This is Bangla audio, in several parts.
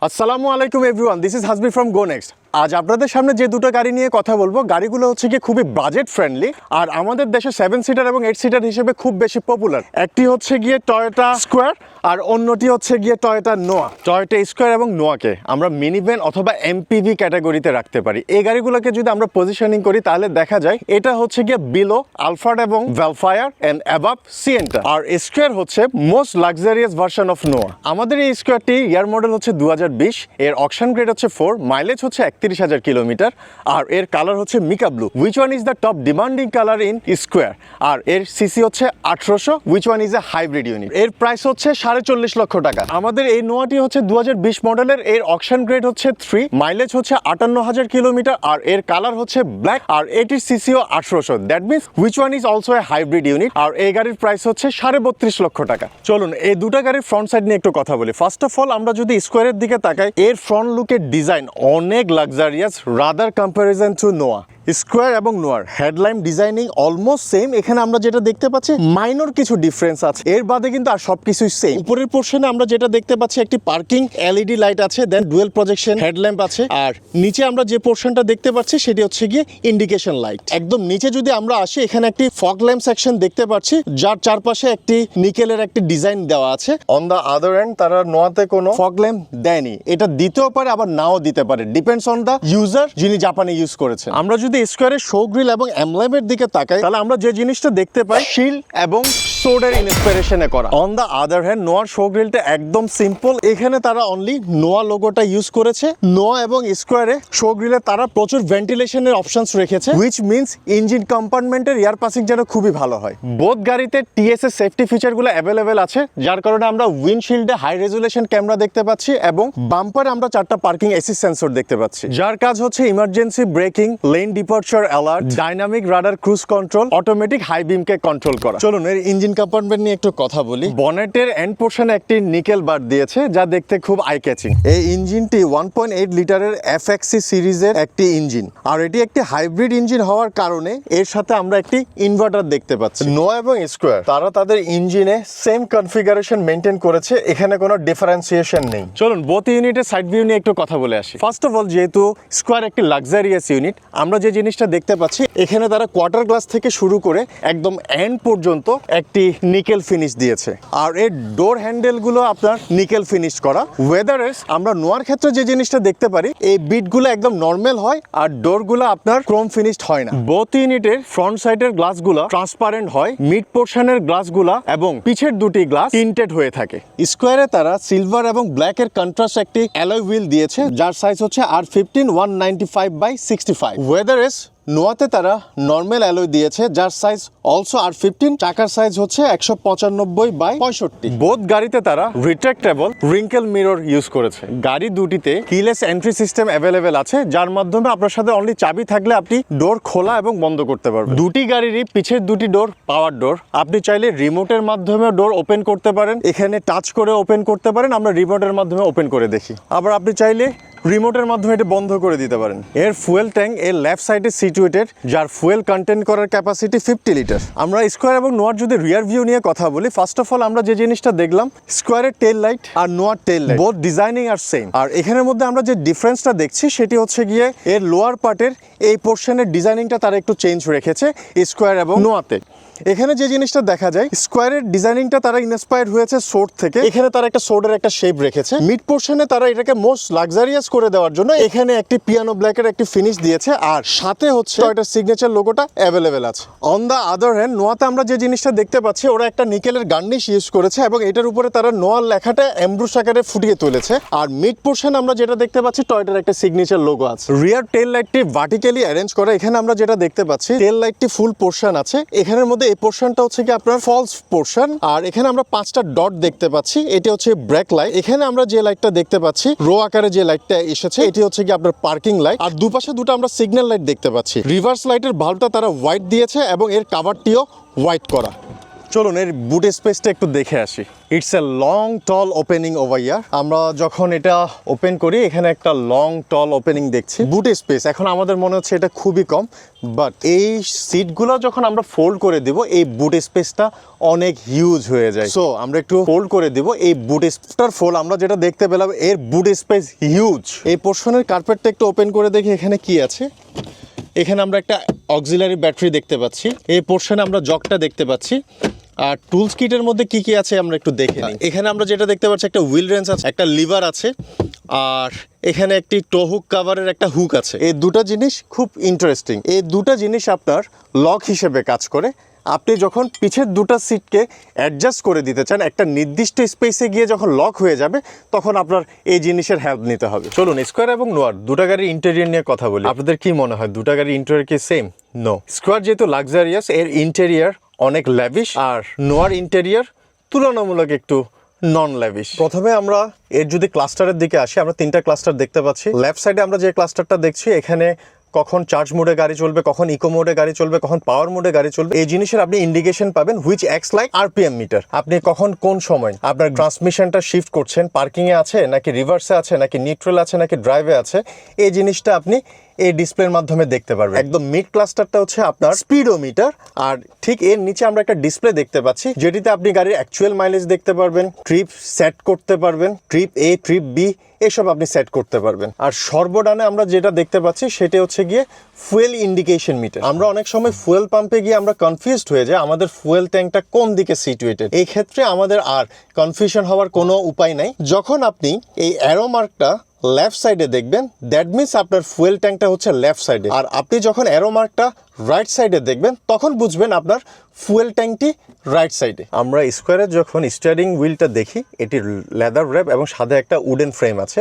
Assalamu alaikum everyone, this is Hasbi from GoNext. আজ আপনাদের সামনে যে দুটো গাড়ি নিয়ে কথা বলব, গাড়িগুলো হচ্ছে কি খুবই বাজেট ফ্রেন্ডলি আর আমাদের দেশে সেভেন সিটার এবং এইট সিটার হিসেবে খুব বেশি পপুলার একটি হচ্ছে গিয়ে টয়োটা স্কোয়ার আর অন্যটি হচ্ছে গিয়ে টয়োটা নোয়া টয়োটা স্কোয়ার এবং নোয়াকে আমরা মিনি ভ্যান অথবা এমপিভি ক্যাটাগরিতে রাখতে পারি। এই গাড়িগুলোকে যদি আমরা পজিশনিং করি, তাহলে দেখা যায় এটা হচ্ছে গিয়ে বিলো আলফার্ড এবং ভ্যালফায়ার অ্যান্ড অ্যাবাভ সিএনটা আর স্কোয়ার হচ্ছে most luxurious version of Noah আমাদের এই স্কোয়ারটি ইয়ার মডেল হচ্ছে দু হাজার বিশ, এর অকশন গ্রেড হচ্ছে ফোর মাইলেজ হচ্ছে একত্রিশ হাজার কিলোমিটার, আর এর কালার হচ্ছে mica blue. Which one is the top demanding colour in Esquire আর এর সিসি হচ্ছে আঠারোশো which one is a hybrid unit এর প্রাইস হচ্ছে সাড়ে চল্লিশ লক্ষ টাকা। আমাদের এই নোয়াটি হচ্ছে দু মডেলের এর অকশন গ্রেড হচ্ছে থ্রি মাইলেজ হচ্ছে আটান্ন হাজার কিলোমিটার, আর এর কালার হচ্ছে ব্ল্যাক আর এটির সিসিও আঠারোশো। That means which one is also a hybrid unit আর এই গাড়ির প্রাইস হচ্ছে সাড়ে বত্রিশ লক্ষ টাকা। চলুন, এই দুটো গাড়ির ফ্রন্ট সাইড নিয়ে একটু কথা বলি। ফার্স্ট অফ অল আমরা যদি স্কোয়ারের দিকে তাকাই, এর ফ্রন্ট লুকের ডিজাইন অনেক luxurious rather comparison to Noah Esquire এবং নোয়ার হেডলাইন ডিজাইনিং অলমোস্ট সেম এখানে আমরা যেটা দেখতে পাচ্ছি মাইনর কিছু ডিফারেন্স আছে। এর বাদে কিন্তু আর সবকিছুই সেম উপরের পোর্শনে আমরা যেটা দেখতে পাচ্ছি, একটি পার্কিং এলইডি লাইট আছে দেন ডুয়েল প্রজেকশন হেডল্যাম্প আছে। আর নিচে আমরা যে পোর্শনটা দেখতে পাচ্ছি, সেটি হচ্ছে গিয়ে ইন্ডিকেশন লাইট একদম নিচে যদি আমরা আসি, এখানে একটি ফগ ল্যাম্প সেকশন দেখতে পাচ্ছি, যার চারপাশে একটি নিকেলের একটি ডিজাইন দেওয়া আছে। অন দ্য আদার এন্ড তারা নোয়াতে কোনো ফগ ল্যাম্প দেয়নি। এটা দিতেও পারে, আবার নাও দিতে পারে। ডিপেন্ডস অন দ্য ইউজার যিনি জাপানে ইউজ করেছেন। আমরা যদি স্কোয়ারের শো গ্রিল এবং এমব্লেমের দিকে তাকাই তাহলে আমরা যে জিনিসটা দেখতে পাই শিল এবং সোডের ইন্সপিরেশনে করা। অন দ্য আদার হ্যান্ড নোয়ার শো গ্রিলটা একদম সিম্পল এখানে তারা অনলি নোয়া লোগোটা ইউজ করেছে। নোয়া এবং স্কোয়ারে শো গ্রিলে তারা প্রচুর ভেন্টিলেশনের অপশনস রেখেছে। হুইচ মিনস ইঞ্জিন কম্পার্টমেন্টের এয়ার পাসিং যেন খুবই ভালো হয়। বোধ গাড়িতে টিএসএস সেফটি ফিচারগুলো অ্যাভেলেবেল আছে। যার কারণে আমরা উইন্ডশিল্ডে হাই রেজুলেশন ক্যামেরা দেখতে পাচ্ছি এবং বাম্পারে আমরা চারটা পার্কিং অ্যাসিস্ট সেন্সর দেখতে পাচ্ছি। যার কাজ হচ্ছে emergency braking lane departure alert dynamic radar cruise control automatic high বিমকে control করা। চলুন, এর ইঞ্জিন কম্পার্টমেন্ট নিয়ে একটু কথা বলি। বনেটের এন্ড পোর্শনে একটি নিকেল বার দিয়েছে যা দেখতে খুব আই ক্যাচিং এই ইঞ্জিনটি ওয়ান পয়েন্ট এইট লিটারের এফএক্সি সিরিজের একটি ইঞ্জিন। আর এটি একটি হাইব্রিড ইঞ্জিন হওয়ার কারণে এর সাথে আমরা একটি ইনভার্টার দেখতে পাচ্ছি। নো এবং স্কোয়ার তারা তাদের ইঞ্জিনে সেম কনফিগারেশন মেনটেন করেছে এখানে কোনো ডিফারেন্সিয়েশন নেই। চলুন বোথ ইউনিটের সাইড ভিউ নিয়ে একটু কথা বলে আসি। ফার্স্ট অফ অল যেহেতু স্কোয়ার একটি লাক্সারিয়াস ইউনিট আমরা যে জিনিসটা দেখতে পাচ্ছি এখানে তারা কোয়ার্টার গ্লাস থেকে শুরু করে একদম এন্ড পর্যন্ত একটি নিকেল ফিনিশ দিয়েছে। আর এর ডোর হ্যান্ডেলগুলো আপনার নিকেল ফিনিশ করা। ওয়েদারের আমরা নোয়ার ক্ষেত্রে যে জিনিসটা দেখতে পারি, এই বিটগুলো একদম নর্মাল হয় আর ডোরগুলো আপনার ক্রোম ফিনিশড হয় না। বোথ ইউনিটের ফ্রন্ট সাইডের গ্লাসগুলো ট্রান্সপারেন্ট হয় মিড পোর্শনের গ্লাসগুলা এবং পিছের দুটি গ্লাস টিন্টেড হয়ে থাকে। স্কোয়ারে তারা সিলভার এবং ব্ল্যাক এর কন্ট্রাস্ট একটি অ্যালয় হুইল দিয়েছে, যার সাইজ হচ্ছে R fifteen one ninety five by sixty five whereas নোয়াতে তারা নর্মাল অ্যালয় দিয়েছে, যার সাইজ অলসো আর ফিফটিন চাকার সাইজ হচ্ছে একশো পঁচানব্বই বাই পঁয়ষট্টি। বোধ গাড়িতে তারা রিট্রাক্টেবল রিঙ্কেল মিরর ইউজ করেছে। গাড়ি দুটিতে কিলেস এন্ট্রি সিস্টেম অ্যাভেলেবেল আছে, যার মাধ্যমে আপনার সাথে অনলি চাবি থাকলে আপনি ডোর খোলা এবং বন্ধ করতে পারবেন। দুটি গাড়িরই পিছের দুটি ডোর পাওয়ার ডোর আপনি চাইলে রিমোটের মাধ্যমে ডোর ওপেন করতে পারেন, এখানে টাচ করে ওপেন করতে পারেন, আমরা রিমোটের মাধ্যমে ওপেন করে দেখি। আবার আপনি চাইলে রিমোটের মাধ্যমে এটা বন্ধ করে দিতে পারেন। এর ফুয়েল ট্যাঙ্ক এর লেফট সাইডে সিচুয়েটেড যার ফুয়েল কন্টেন্ট করার ক্যাপাসিটি ফিফটি লিটার আমরা স্কোয়ার এবং নোয়ার যদি রিয়ার ভিউ নিয়ে কথা বলি ফার্স্ট অফ অল আমরা যে জিনিসটা দেখলাম স্কোয়ারের টেল লাইট আর নোয়ার টেল লাইট বোথ ডিজাইনিং আর সেম আর এখানের মধ্যে আমরা যে ডিফারেন্সটা দেখছি, সেটি হচ্ছে গিয়ে এর লোয়ার পার্টের এই পোর্শনের ডিজাইনিংটা তারা একটু চেঞ্জ রেখেছে স্কোয়ার এবং নোয়াতে এখানে যে জিনিসটা দেখা যায়, স্কোয়ারের ডিজাইনিংটা তারা ইন্সপায়ার্ড হয়েছে সোর্ড থেকে। এখানে তারা একটা সোর্ডের একটা শেপ রেখেছে। মিড পোর্শনে তারা এটাকে মোস্ট লাক্সারিয়াস করে দেওয়ার জন্য এখানে একটি পিয়ানো ব্ল্যাকের একটি ফিনিশ দিয়েছে। আর সাথে হচ্ছে একটা সিগনেচার লোগোটা অ্যাভেলেবেল আছে। অন দ্য আদার হ্যান্ড নোয়াতে আমরা যে জিনিসটা দেখতে পাচ্ছি, ওরা একটা নিকেলের গার্নিশ ইউজ করেছে এবং এটার উপরে তারা নোয়ার লেখাটা এমব্রুস আকারে ফুটিয়ে তুলেছে। আর মিড পোর্শন আমরা যেটা দেখতে পাচ্ছি টয়টার একটা সিগনেচার লোগো আছে। রিয়ার টেল লাইটটি ভার্টিক্যালি অ্যারেঞ্জ করা। এখানে আমরা যেটা দেখতে পাচ্ছি টেল লাইটটি ফুল পোর্শন আছে। এখানের মধ্যে এই পোর্শনটা হচ্ছে কি আপনার ফলস পোর্শন আর এখানে আমরা পাঁচটা ডট দেখতে পাচ্ছি। এটি হচ্ছে ব্রেক লাইট এখানে আমরা যে লাইটটা দেখতে পাচ্ছি রো আকারে যে লাইটটা এসেছে, এটি হচ্ছে কি আপনার পার্কিং লাইট আর দুপাশে দুটো আমরা সিগন্যাল লাইট দেখতে পাচ্ছি। রিভার্স লাইটের ভালটা তারা হোয়াইট দিয়েছে এবং এর কাভারটিও হোয়াইট করা। চলুন, এর বুট স্পেসটা একটু দেখে আসি। It's a long tall opening over year আমরা যখন এটা ওপেন করি, এখানে একটা লং টল ওপেনিং দেখছি। বুট স্পেস এখন আমাদের মনে হচ্ছে এটা খুবই কম বাট এই সিটগুলো যখন আমরা ফোল্ড করে দিব, এই বুট স্পেসটা অনেক হিউজ হয়ে যায়। সো আমরা একটু ফোল্ড করে দিব, এই বুট স্পেসটার ফোল্ড আমরা যেটা দেখতে পেলাম, এর বুট স্পেস হিউজ এই পোর্শনের কার্পেটটা একটু ওপেন করে দেখি, এখানে কি আছে। এখানে আমরা একটা অক্সিলারি ব্যাটারি দেখতে পাচ্ছি। এই পোর্শনে আমরা জগটা দেখতে পাচ্ছি। আর টুলস কিটের মধ্যে কি কি আছে আমরা একটু দেখে নিই। এখানে আমরা যেটা দেখতে পাচ্ছি একটা হুইল রেঞ্জ আছে একটা লিভার আছে আর এখানে একটি টোহুক কাভারের একটা হুক আছে। এই দুটো জিনিস খুব ইন্টারেস্টিং এই দুটো জিনিস আপনার লক হিসেবে কাজ করে। আপনি যখন পিছের দুটো সিটকে অ্যাডজাস্ট করে দিতে চান একটা নির্দিষ্ট স্পেসে গিয়ে যখন লক হয়ে যাবে তখন আপনার এই জিনিসের হেল্প নিতে হবে। চলুন স্কোয়ার এবং নোয়ার দুটা গাড়ির ইন্টেরিয়ার নিয়ে কথা বলি। আপনাদের কি মনে হয় দুটা গাড়ির ইন্টেরিয়র কি সেম নো স্কোয়ার যেহেতু লাক্সারিয়াস এর ইন্টেরিয়র অনেক ল্যাভিশ আর নোয়ার ইন্টেরিয়র তুলনামূলক একটু নন ল্যাভিশ প্রথমে আমরা এর যদি ক্লাস্টারের দিকে আসি, আমরা তিনটা ক্লাস্টার দেখতে পাচ্ছি। লেফট সাইডে আমরা যে ক্লাস্টারটা দেখছি, এখানে কখন চার্জ মোডে গাড়ি চলবে, কখন ইকো মোডে গাড়ি চলবে, কখন পাওয়ার মোডে গাড়ি চলবে, এই জিনিসের আপনি ইন্ডিকেশন পাবেন which acts like RPM meter আপনি কখন কোন সময় আপনার ট্রান্সমিশনটা শিফট করছেন পার্কিংয়ে আছে নাকি রিভার্সে আছে, নাকি নিউট্রাল আছে, নাকি ড্রাইভে আছে, এই জিনিসটা আপনি এই ডিসপ্লের মাধ্যমে দেখতে পারবেন একদম মিড ক্লাস্টারটা হচ্ছে আপনার স্পিডোমিটার আর ঠিক এর নিচে আমরা একটা ডিসপ্লে দেখতে পাচ্ছি, যেটিতে আপনি গাড়ির অ্যাকচুয়াল মাইলেজ দেখতে পারবেন ট্রিপ সেট করতে পারবেন ট্রিপ এ ট্রিপ বি এসব আপনি সেট করতে পারবেন। আর সর্বডানে আমরা যেটা দেখতে পাচ্ছি, সেটা হচ্ছে গিয়ে ফুয়েল ইন্ডিকেশন মিটার আমরা অনেক সময় ফুয়েল পাম্পে গিয়ে আমরা কনফিউজড হয়ে যাই, আমাদের ফুয়েল ট্যাঙ্কটা কোন দিকে সিচুয়েটেড এই ক্ষেত্রে আমাদের আর কনফিউশন হওয়ার কোনো উপায় নাই। যখন আপনি এই অ্যারো মার্কটা লেফট সাইডে দেখবেন দ্যাট মিনস আপনার ফুয়েল ট্যাঙ্কটা হচ্ছে লেফট সাইডে। আর আপনি যখন অ্যারো মার্কটা রাইট সাইডে দেখবেন, তখন বুঝবেন আপনার ফুয়েল ট্যাঙ্কটি রাইট সাইডে আমরা স্কোয়ারের যখন স্টিয়ারিং হুইলটা দেখি এটির লেদার র্যাপ এবং সাথে একটা উডেন ফ্রেম আছে,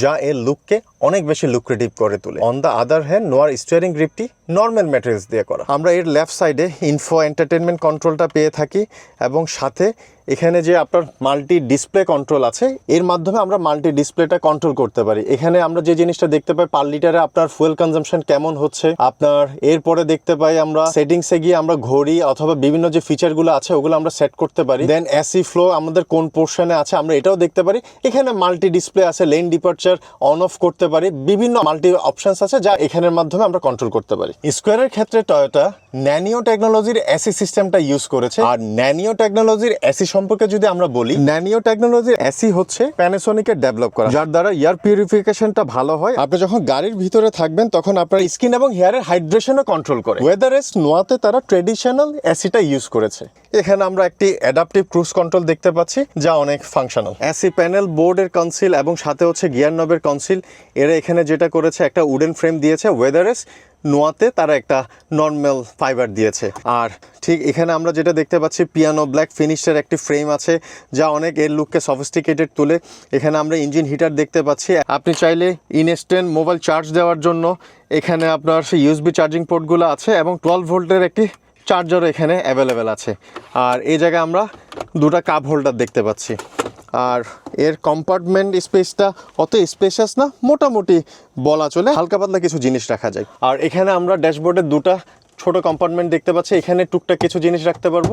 যা এর লুককে অনেক বেশি লুক্রেটিভ করে তোলে। অন দ্য আদার হ্যান্ড নোয়ার স্টিয়ারিং গ্রিপটি নর্মাল ম্যাটেরিয়ালস দিয়ে করা। আমরা এর লেফট সাইডে ইনফো এন্টারটেনমেন্ট কন্ট্রোলটা পেয়ে থাকি, এবং সাথে এখানে যে আপনার মাল্টি ডিসপ্লে কন্ট্রোল আছে, এর মাধ্যমে আমরা মাল্টি ডিসপ্লেটা কন্ট্রোল করতে পারি। এখানে আমরা যে জিনিসটা দেখতে পাই পার লিটারে আপনার ফুয়েল কনজাম্পশন কেমন হচ্ছে, আপনার এরপরে দেখতে পাই আমরা। সেটিংসে গিয়ে আমরা ঘড়ি অথবা বিভিন্ন যে ফিচারগুলো আছে, ওগুলো আমরা সেট করতে পারি। দেন এসি ফ্লো আমাদের কোন পোর্শনে আছে, আমরা এটাও দেখতে পারি। এখানে মাল্টি ডিসপ্লে আছে লেন ডিপার্চার অন অফ করতে পারি। বিভিন্ন মাল্টি অপশনস আছে যা এখানের মাধ্যমে আমরা কন্ট্রোল করতে পারি। স্কোয়ারের ক্ষেত্রে টয়োটা ন্যানিও টেকনোলজির এসি সিস্টেমটা ইউজ করেছে। আর ন্যানিও টেকনোলজির এসি সম্পর্কে যদি আমরা বলি ন্যানিও টেকনোলজির এসি হচ্ছে প্যানাসোনিকের ডেভেলপ করা। যার দ্বারা এয়ার পিউরিফিকেশনটা ভালো হয়। আপনি যখন গাড়ির ভিতরে থাকবেন, তখন আপনার স্কিন এবং হেয়ারের হাইড্রেশনও কন্ট্রোল করে। ওয়েদার এস নোয়াতে তারা ট্রেডিশনাল অ্যাসিটা ইউজ করেছে। এখানে আমরা একটি অ্যাডাপটিভ ক্রুজ কন্ট্রোল দেখতে পাচ্ছি, যা অনেক ফাংশনাল অ্যাসি প্যানেল বোর্ডের কনসিল এবং সাথে হচ্ছে গিয়ার নবের কনসিল এরা এখানে যেটা করেছে, একটা উডেন ফ্রেম দিয়েছে। ওয়েদারেস নোয়াতে তারা একটা নর্মাল ফাইবার দিয়েছে। আর ঠিক এখানে আমরা যেটা দেখতে পাচ্ছি পিয়ানো ব্ল্যাক ফিনিশের একটি ফ্রেম আছে, যা অনেক এর লুককে সফিস্টিকেটেড তুলে। এখানে আমরা ইঞ্জিন হিটার দেখতে পাচ্ছি। আপনি চাইলে ইনস্ট্যান্ট মোবাইল চার্জ দেওয়ার জন্য এখানে আপনার সেই ইউএসবি চার্জিং পোর্টগুলো আছে এবং টুয়েলভ ভোল্টের একটি চার্জারও এখানে অ্যাভেলেবেল আছে। আর এই জায়গায় আমরা দুটা কাপ হোল্ডার দেখতে পাচ্ছি। আর এর কম্পার্টমেন্ট স্পেসটা অত স্পেশাস না, মোটামুটি বলা চলে, হালকা পাতলা কিছু জিনিস রাখা যায়। আর এখানে আমরা ড্যাশবোর্ডের দুটা ছোট কম্পার্টমেন্ট দেখতে পাচ্ছি, এখানে টুকটাক কিছু জিনিস রাখতে পারব।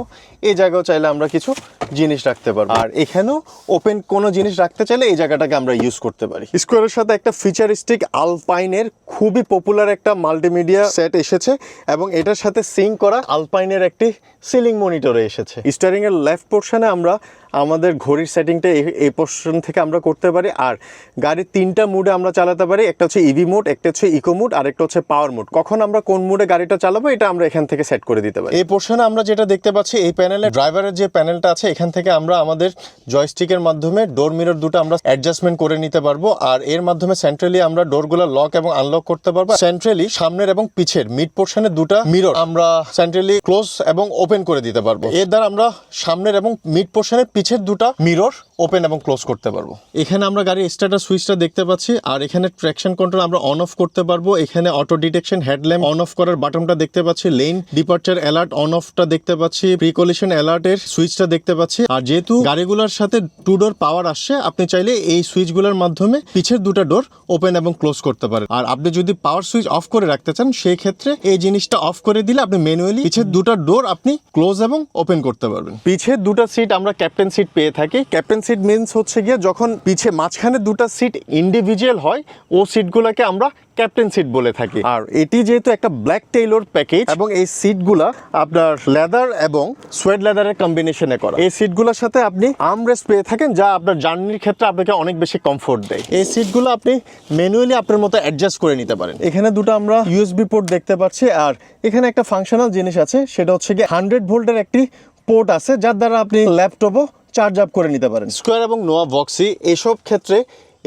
এই জায়গাও চাইলে আমরা কিছু জিনিস রাখতে পারব। আর এখানেও ওপেন কোনো জিনিস রাখতে চাইলে এই জায়গাটাকে আমরা ইউজ করতে পারি। স্কোয়ারের সাথে একটা ফিচারিস্টিক আলপাইনের খুবই পপুলার একটা মাল্টিমিডিয়া সেট এসেছে এবং এটার সাথে সিং করা আলপাইনের একটি সিলিং মনিটরে এসেছে। স্টারিং এর লেফট পোর্শনে আমরা আমাদের ঘড়ির সেটিংটা এই পোর্শন থেকে আমরা করতে পারি আর গাড়ির তিনটা মুডে আমরা চালাতে পারি, একটা হচ্ছে ইভি মোড একটা হচ্ছে ইকো মোড আর একটা হচ্ছে পাওয়ার মোড কখন আমরা কোন মুডে গাড়িটা চালাবো এটা আমরা এখান থেকে সেট করে দিতে পারি। এই পোর্শনে আমরা যেটা দেখতে পাচ্ছি, এই প্যানেলে ড্রাইভারের যে প্যানেলটা আছে, এখান থেকে আমরা আমাদের জয়স্টিকের মাধ্যমে ডোর মিরর দুটো আমরা অ্যাডজাস্টমেন্ট করে নিতে পারব। আর এর মাধ্যমে সেন্ট্রালি আমরা ডোরগুলো লক এবং আনলক করতে পারব। সেন্ট্রালি সামনের এবং পিছের মিড পোর্শনে দুটা মিরর আমরা সেন্ট্রালি ক্লোজ এবং ওপেন করে দিতে পারব। এর দ্বারা আমরা সামনের এবং মিড পোর্শনের পিছের দুটো মিরর ওপেন এবং ক্লোজ করতে পারব। এখানে আমরা গাড়ির স্টার্টার সুইচটা দেখতে পাচ্ছি, আর এখানে ট্র্যাকশন কন্ট্রোল আমরা অন অফ করতে পারব। এখানে auto detection headlamp on off করার বাটনটা দেখতে পাচ্ছি লেন ডিপার্চার অ্যালার্ট অন অফটা দেখতে পাচ্ছি প্রিকলিশন অ্যালার্টের সুইচটা দেখতে পাচ্ছি। আর যেহেতু গাড়িগুলোর সাথে টু ডোর পাওয়ার আসছে, আপনি চাইলে এই সুইচগুলোর মাধ্যমে পিছের দুটা ডোর ওপেন এবং ক্লোজ করতে পারেন। আর আপনি যদি পাওয়ার সুইচ অফ করে রাখতে চান, সেই ক্ষেত্রে এই জিনিসটা অফ করে দিলে আপনি ম্যানুয়ালি পিছের দুটো ডোর আপনি ক্লোজ এবং ওপেন করতে পারবেন। পিছের দুটো সিট আমরা ক্যাপ্টেন সিট পেয়ে থাকি। ক্যাপ্টেন সিট মিনস হচ্ছে গিয়ে যখন পিছে মাঝখানে দুটো সিট ইন্ডিভিজুয়াল হয়, ও সিটগুলোকে আমরা ক্যাপ্টেন সিট বলে থাকি। আর এটি যেহেতু একটা ব্ল্যাক টেইলর প্যাকেজ, এবং এই সিটগুলা আপনার লেদার এবং সোয়েড লেদারের কম্বিনেশনে করা। এই সিটগুলোর সাথে আপনি আর্মরেস্ট পেয়ে থাকেন, যা আপনার জার্নির ক্ষেত্রে আপনাকে অনেক বেশি কমফোর্ট দেয়। এই সিটগুলো আপনি ম্যানুয়ালি আপনার মতো অ্যাডজাস্ট করে নিতে পারেন। এখানে দুটো আমরা ইউএসবি পোর্ট দেখতে পাচ্ছি, আর এখানে একটা ফাংশনাল জিনিস আছে, সেটা হচ্ছে গিয়ে হান্ড্রেড ভোল্টের একটি পোর্ট আছে, যার দ্বারা আপনি ল্যাপটপও চার্জ আপ করে নিতে পারেন। স্কোয়ার এবং নোয়া বক্সি এসব ক্ষেত্রে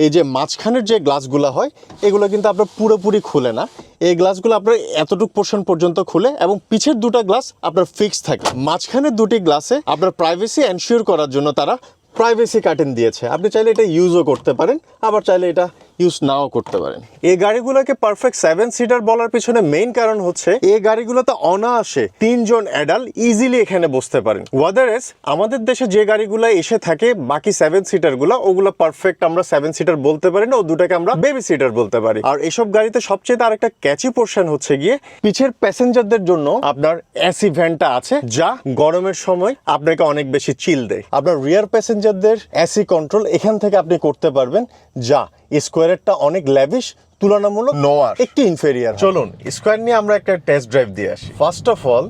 এই যে মাঝখানের যে গ্লাসগুলো হয়, এগুলো কিন্তু আপনার পুরোপুরি খুলে না। এই গ্লাসগুলো আপনার এতটুকু পোর্শন পর্যন্ত খুলে এবং পিছের দুটা গ্লাস আপনার ফিক্স থাকে। মাঝখানের দুটি গ্লাসে আপনার প্রাইভেসি এনশিওর করার জন্য তারা প্রাইভেসি কার্টেন দিয়েছে। আপনি চাইলে এটা ইউজও করতে পারেন, আবার চাইলে এটা ইউজ নাও করতে পারেন। এই গাড়িগুলোকে পারফেক্ট সেভেন সিটার বলার পিছনে মেইন কারণ হচ্ছে, এই গাড়িগুলোতে অনায়াসে তিনজন অ্যাডাল্ট ইজিলি এখানে বসতে পারেন। ওয়াদার ওয়াদারেস আমাদের দেশে যে গাড়িগুলো এসে থাকে, বাকি সেভেন সিটারগুলো, ওগুলো পারফেক্ট আমরা সেভেন সিটার বলতে পারি না, ও দুটাকে আমরা বেবি সিটার বলতে পারি। আর এসব গাড়িতে সবচেয়ে তার আরেকটা ক্যাচি পোর্শন হচ্ছে গিয়ে, পিছের প্যাসেঞ্জারদের জন্য আপনার এসি ভ্যানটা আছে, যা গরমের সময় আপনাকে অনেক বেশি চিল দেয়। আপনার রিয়ার প্যাসেঞ্জারদের এসি কন্ট্রোল এখান থেকে আপনি করতে পারবেন, যা স্কোয়ারেরটা অনেক ল্যাভিশ তুলনামূলক নোয়ার একটু ইনফেরিয়ার চলুন স্কোয়ার নিয়ে আমরা একটা টেস্ট ড্রাইভ দিয়ে আসি। ফার্স্ট অফ অল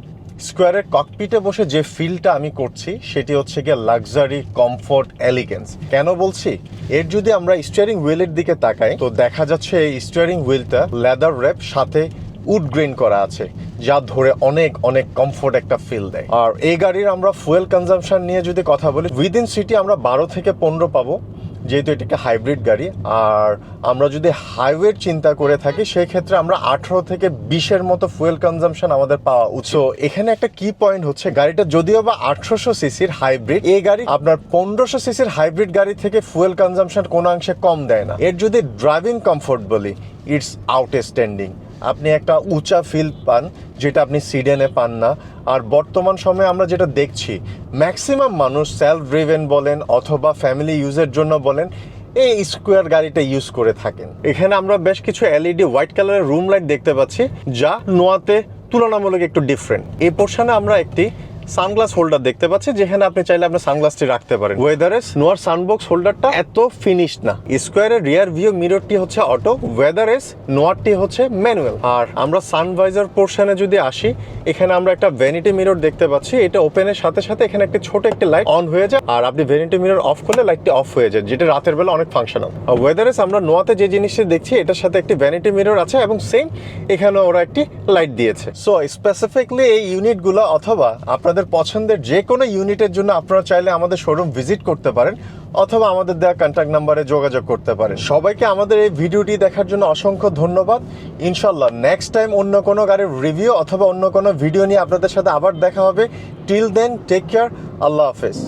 স্কোয়ারের ককপিটে বসে যে ফিলটা আমি করছি সেটি হচ্ছে গিয়ে লাক্সারি কমফোর্ট এলিগেন্স কেন বলছি? এর যদি আমরা স্টিয়ারিং হুইলের দিকে তাকাই তো দেখা যাচ্ছে এই স্টিয়ারিং হুইলটা লেদার র্যাপ সাথে উড গ্রেন করা আছে যা ধরে অনেক অনেক কমফোর্ট একটা ফিল দেয়। আর এই গাড়ির আমরা ফুয়েল কনজামশন নিয়ে যদি কথা বলি উইদিন সিটি আমরা বারো থেকে পনেরো পাবো যেহেতু এটি একটা হাইব্রিড গাড়ি, আর আমরা যদি হাইওয়ের চিন্তা করে থাকি সেই ক্ষেত্রে আমরা আঠারো থেকে বিশের মতো ফুয়েল কনজামশন আমাদের পাওয়া উচিত। এখানে একটা কি পয়েন্ট হচ্ছে, গাড়িটা যদিও বা আঠারোশো সিসির হাইব্রিড এই গাড়ি আপনার পনেরোশো সিসির হাইব্রিড গাড়ি থেকে ফুয়েল কনজাম্পশন কোনো অংশে কম দেয় না। এর যদি ড্রাইভিং কমফোর্ট বলি ইটস আউটস্ট্যান্ডিং আপনি একটা উঁচা ফিল পান, যেটা আপনি সিডেনে পান না। আর বর্তমান সময়ে আমরা যেটা দেখছি ম্যাক্সিমাম মানুষ সেলফ ড্রিভেন বলেন অথবা ফ্যামিলি ইউজের জন্য বলেন, এই স্কোয়ার গাড়িটা ইউজ করে থাকেন। এখানে আমরা বেশ কিছু এলইডি হোয়াইট কালারের রুম লাইট দেখতে পাচ্ছি, যা নোয়াতে তুলনামূলক একটু ডিফারেন্ট এই পোর্শনে আমরা একটি সানগ্লাস হোল্ডার দেখতে পাচ্ছি। যেখানে আপনি চাইলে আপনার সানগ্লাসটি রাখতে পারেন। ওয়েদারে নোয়ার সানবক্স হোল্ডারটা এত ফিনিশ না। স্কোয়ারের রিয়ার ভিউ মিররটি হচ্ছে অটো ওয়েদারেস নোয়ারটি হচ্ছে ম্যানুয়াল আর আমরা সানভাইজার পোর্শনে যদি আসি, এখানে আমরা একটা ভ্যানিটি মিরর দেখতে পাচ্ছি। এটা ওপেনের সাথে সাথে এখানে একটি ছোট একটি লাইট অন হয়ে যায়। আর আপনি ভ্যানিটি মিরর অফ করলে লাইটটি অফ হয়ে যায়, যেটা রাতের বেলা অনেক ফাংশনাল ওয়েদারেস আমরা নোয়াতে যে জিনিসটি দেখছি, এটার সাথে একটি ভ্যানিটি মিরর আছে এবং সেম এখানে ওরা একটি লাইট দিয়েছে। সো স্পেসিফিকলি এই ইউনিটগুলো অথবা আপনাদের পছন্দের যে কোনো ইউনিটের জন্য আপনারা চাইলে আমাদের শোরুম ভিজিট করতে পারেন, অথবা আমাদের দেওয়া কন্ট্যাক্ট নাম্বারে যোগাযোগ করতে পারেন। সবাইকে আমাদের এই ভিডিওটি দেখার জন্য অসংখ্য ধন্যবাদ। ইনশাল্লাহ নেক্সট টাইম অন্য কোনো গাড়ির রিভিউ অথবা অন্য কোনো ভিডিও নিয়ে আপনাদের সাথে আবার দেখা হবে। টিল দেন টেক কেয়ার আল্লাহ হাফেজ।